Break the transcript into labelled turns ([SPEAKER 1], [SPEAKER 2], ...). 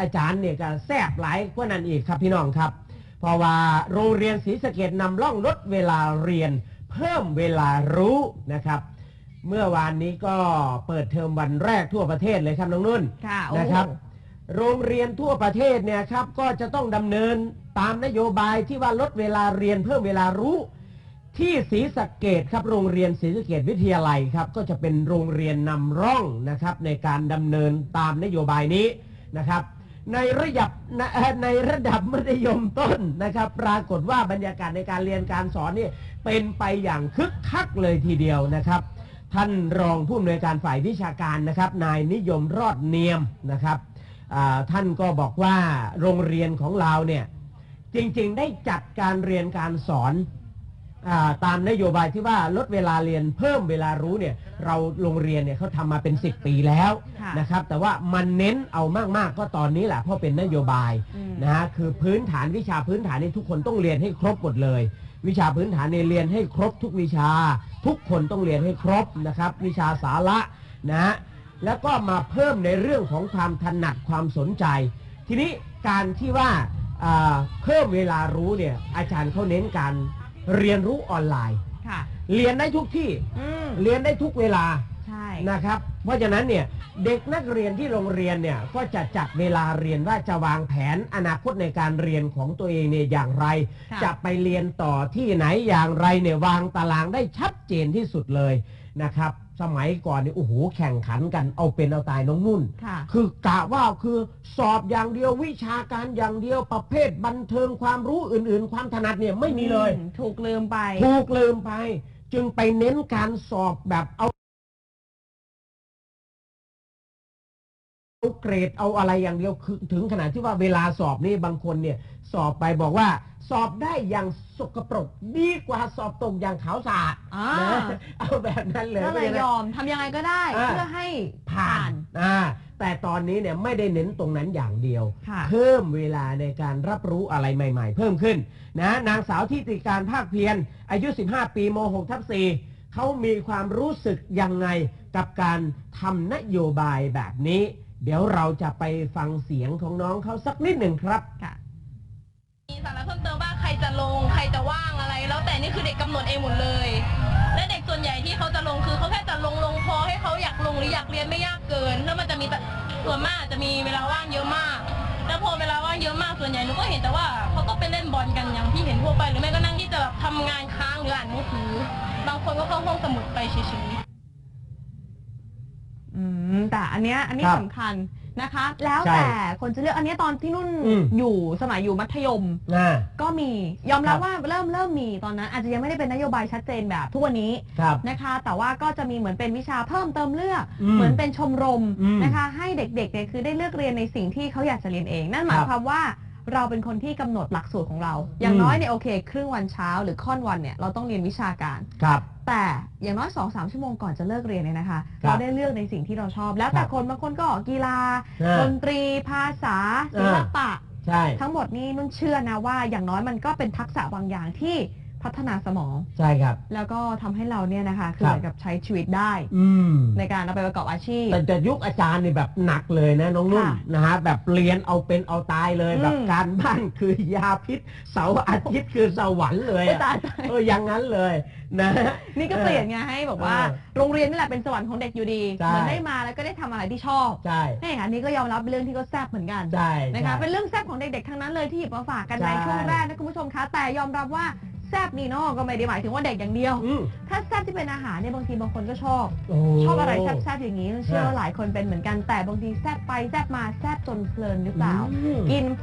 [SPEAKER 1] อาจารย์เนี่ยก็แซบหลายกว่านั้นอีกครับพี่น้องครับ เพราะว่าโรงเรียนศรีสะเกดนำร่องลดเวลาเรียน เพิ่มเวลารู้นะครับ เมื่อวานนี้ก็เปิดเทอมวันแรกทั่วประเทศเลยครับน้องนุ่น
[SPEAKER 2] ค่ะโอ้
[SPEAKER 1] นะครับ โรงเรียนทั่วประเทศเนี่ยครับก็จะต้องดำเนินตามนโยบายที่ว่าลดเวลาเรียนเพิ่มเวลารู้ ที่ศรีสะเกดครับโรงเรียนศรีสะเกดวิทยาลัยครับก็จะเป็นโรงเรียนนำร่องนะครับในการดำเนินตามนโยบายนี้นะครับ ในระดับในในระดับมัธยมต้นนะครับ ปรากฏว่าบรรยากาศในการเรียนการสอนนี่เป็นไปอย่างคึกคักเลยทีเดียวนะครับ ท่านรองผู้อำนวยการฝ่ายวิชาการนะครับ นายนิยมรอดเนียมนะครับท่านก็บอกว่าโรงเรียนของเราเนี่ยจริงๆได้จัดการเรียนการสอน ตามนโยบายที่ว่าลดเวลาเรียนเพิ่มเวลารู้เนี่ยเราโรงเรียนเนี่ยเขาทำมาเป็น 10 ปีแล้ว
[SPEAKER 2] ค่ะ
[SPEAKER 1] นะครับแต่ว่ามันเน้นเอามากๆก็ตอนนี้แหละเพราะเป็นนโยบาย
[SPEAKER 2] อืม
[SPEAKER 1] นะฮะคือพื้นฐานวิชาพื้นฐานนี่ทุกคนต้องเรียนให้ครบหมดเลย วิชาพื้นฐานเนี่ยเรียนให้ครบทุกวิชา ทุกคนต้องเรียนให้ครบนะครับวิชาสาระนะฮะแล้วก็มาเพิ่มในเรื่องของความถนัดความสนใจ ทีนี้การที่ว่าอ่าเพิ่มเวลารู้เนี่ยอาจารย์เขาเน้นการ เรียนรู้ออนไลน์
[SPEAKER 2] ค่ะ
[SPEAKER 1] เรียนได้ทุกที่
[SPEAKER 2] อืม
[SPEAKER 1] เรียนได้ทุกเวลา
[SPEAKER 2] ใช่
[SPEAKER 1] นะครับ เพราะฉะนั้นเนี่ยเด็กนักเรียนที่โรงเรียนเนี่ยก็จะจัดเวลาเรียนว่าจะวางแผนอนาคตในการเรียนของตัวเองเนี่ยอย่างไร
[SPEAKER 2] ค่ะ
[SPEAKER 1] จะไปเรียนต่อที่ไหนอย่างไรเนี่ยวางตารางได้ชัดเจนที่สุดเลยนะครับ สมัยก่อนเนี่ยโอ้โหแข่งขันกันเอาเป็นเอาตายน้องนุ่น
[SPEAKER 2] ค่ะ
[SPEAKER 1] คือกะว่าคือสอบอย่างเดียววิชาการอย่างเดียวประเภทบันเทิงความรู้อื่น ๆ ความถนัดเนี่ยไม่มีเลย
[SPEAKER 2] อืถูกลืมไป
[SPEAKER 1] ถูกลืมไป จึงไปเน้นการสอบแบบเอา เอาเกรดเอาอะไรอย่างเดียวคือถึงขนาดที่ว่าเวลาสอบนี่บางคนเนี่ยสอบไปบอกว่า สอบได้อย่างสกปรกดีกว่าสอบตกอย่างขาวสะอาด
[SPEAKER 2] อ่า
[SPEAKER 1] นะเอาแบบนั้นเลย
[SPEAKER 2] ก็เลยยอมทำยังไงก็ได้
[SPEAKER 1] อ่า
[SPEAKER 2] เพื่อให้
[SPEAKER 1] ผ่านอ่าแต่ตอนนี้เนี่ยไม่ได้เน้นตรงนั้นอย่างเดียว
[SPEAKER 2] ค่ะ
[SPEAKER 1] เพิ่มเวลาในการรับรู้อะไรใหม่ ๆ เพิ่มขึ้นนะนางสาวทิติการภาคเพียรอายุ 15 ปีม6ทับ4เขามีความรู้สึกยังไงกับการทำนโยบายแบบนี้ เดี๋ยวเราจะไปฟังเสียงของน้องเขาสักนิดหนึ่งครับ
[SPEAKER 2] ค่ะ
[SPEAKER 3] มีสาระเพิ่มเติมว่าใครจะลงใครจะว่างอะไร แล้วแต่นี่คือเด็กกำหนดเองหมดเลย และเด็กส่วนใหญ่ที่เขาจะลงคือเขาแค่จะลงลงพอให้เขาอยากลงหรืออยากเรียนไม่ยากเกิน แล้วมันจะมีแต่ส่วนมากจะมีเวลาว่างเยอะมาก แล้วพอเวลาว่างเยอะมากส่วนใหญ่หนูก็เห็นแต่ว่าเขาก็ไปเล่นบอลกันอย่างที่เห็นทั่วไปหรือไม่ก็นั่งที่จะแบบทำงานค้างหรืออ่านหนังสือบางคนก็เข้าห้องสมุดไปเฉยๆ
[SPEAKER 2] อืมแต่อันเนี้ยอันนี้
[SPEAKER 1] ครับ
[SPEAKER 2] สำคัญนะคะ แล้ว
[SPEAKER 1] ใช่
[SPEAKER 2] แต่คนจะเลือกอันเนี้ยตอนที่นุ่น
[SPEAKER 1] อืม
[SPEAKER 2] อยู่สมัยอยู่มัธยม
[SPEAKER 1] นะ
[SPEAKER 2] ก็มียอมรับ
[SPEAKER 1] ครับ
[SPEAKER 2] ว่าเริ่มเริ่มมีตอนนั้น อาจจะยังไม่ได้เป็นนโยบายชัดเจนแบบทุกวันนี้
[SPEAKER 1] ครับ
[SPEAKER 2] นะคะ แต่ว่าก็จะมีเหมือนเป็นวิชาเพิ่มเติมเลือก
[SPEAKER 1] อืม
[SPEAKER 2] เหมือนเป็นชมรม
[SPEAKER 1] อืม
[SPEAKER 2] นะคะ ให้เด็กๆเนี่ยคือได้เลือกเรียนในสิ่งที่เขาอยากจะเรียนเอง นั่นหมาย
[SPEAKER 1] ครับ
[SPEAKER 2] ความว่า เราเป็นคนที่กำหนดหลักสูตรของเรา อย่าง
[SPEAKER 1] อืม
[SPEAKER 2] น้อยเนี่ยโอเค ครึ่งวันเช้าหรือค่อนวันเนี่ยเราต้องเรียนวิชาการ
[SPEAKER 1] ครับ
[SPEAKER 2] แต่อย่างน้อย2อสชั่วโมงก่อนจะเลิกเรียนเนี่ยนะคะ
[SPEAKER 1] ครับ
[SPEAKER 2] เราได้เลือกในสิ่งที่เราชอบ แล้วแต่
[SPEAKER 1] ครับ
[SPEAKER 2] คนบางคนก็กีฬา
[SPEAKER 1] อ่า
[SPEAKER 2] ดนตรี ภาษาศิลปะ
[SPEAKER 1] ใช่
[SPEAKER 2] ทั้งหมดนี้นุ่นเชื่อนะว่าอย่างน้อยมันก็เป็นทักษะบางอย่างที่ พัฒนาสมอง
[SPEAKER 1] ใช่ครับ
[SPEAKER 2] แล้วก็ทำให้เราเนี่ยนะคะ คือ
[SPEAKER 1] ครับ
[SPEAKER 2] เหมือนกับใช้ชีวิตได้
[SPEAKER 1] อืม
[SPEAKER 2] ในการเอาไปประกอบอาชีพ
[SPEAKER 1] แต่จะยุคอาจารย์นี่แบบหนักเลยนะน้องนุ่น
[SPEAKER 2] ค่ะ
[SPEAKER 1] นะฮะแบบเรียนเอาเป็นเอาตายเลย
[SPEAKER 2] อืม
[SPEAKER 1] แบบการบ้านคือยาพิษ เสาร์อาทิตย์คือสวรรค์เลยอะ
[SPEAKER 2] ตายตาย
[SPEAKER 1] เอออย่างนั้นเลยนะ
[SPEAKER 2] นี่ก็เปลี่ยนไงให้แบบว่า
[SPEAKER 1] เออ
[SPEAKER 2] โรงเรียนนี่แหละเป็นสวรรค์ของเด็กอยู่ดี
[SPEAKER 1] ใช่
[SPEAKER 2] เหมือนได้มาแล้วก็ได้ทำอะไรที่ชอบ
[SPEAKER 1] ใช่
[SPEAKER 2] นี่ค่ะอันนี้ก็ยอมรับเป็นเรื่องที่ก็แซ่บเหมือนกัน
[SPEAKER 1] ใช่
[SPEAKER 2] นะคะ
[SPEAKER 1] ใช่
[SPEAKER 2] เป็นเรื่องแซ่บของเด็กๆทั้งนั้นเลยที่หยิบมาฝากกัน
[SPEAKER 1] ใช่
[SPEAKER 2] ในช่วงแรกนะคุณผู้ชมคะ แต่ยอมรับว่า แซ่บนี่เนาะก็ไม่ได้หมายถึงว่าเด็กอย่างเดียว
[SPEAKER 1] อืม
[SPEAKER 2] ถ้าแซ่บที่เป็นอาหารเนี่ยบางทีบางคนก็ชอบ
[SPEAKER 1] โอ้
[SPEAKER 2] ชอบอะไรแซ่บๆอย่างนี้เชื่อ
[SPEAKER 1] ฮะ
[SPEAKER 2] ว่าหลายคนเป็นเหมือนกันแต่บางทีแซ่บไปแซ่บมาแซ่บจนเพลินหรือเปล่า
[SPEAKER 1] อืม
[SPEAKER 2] กินเพ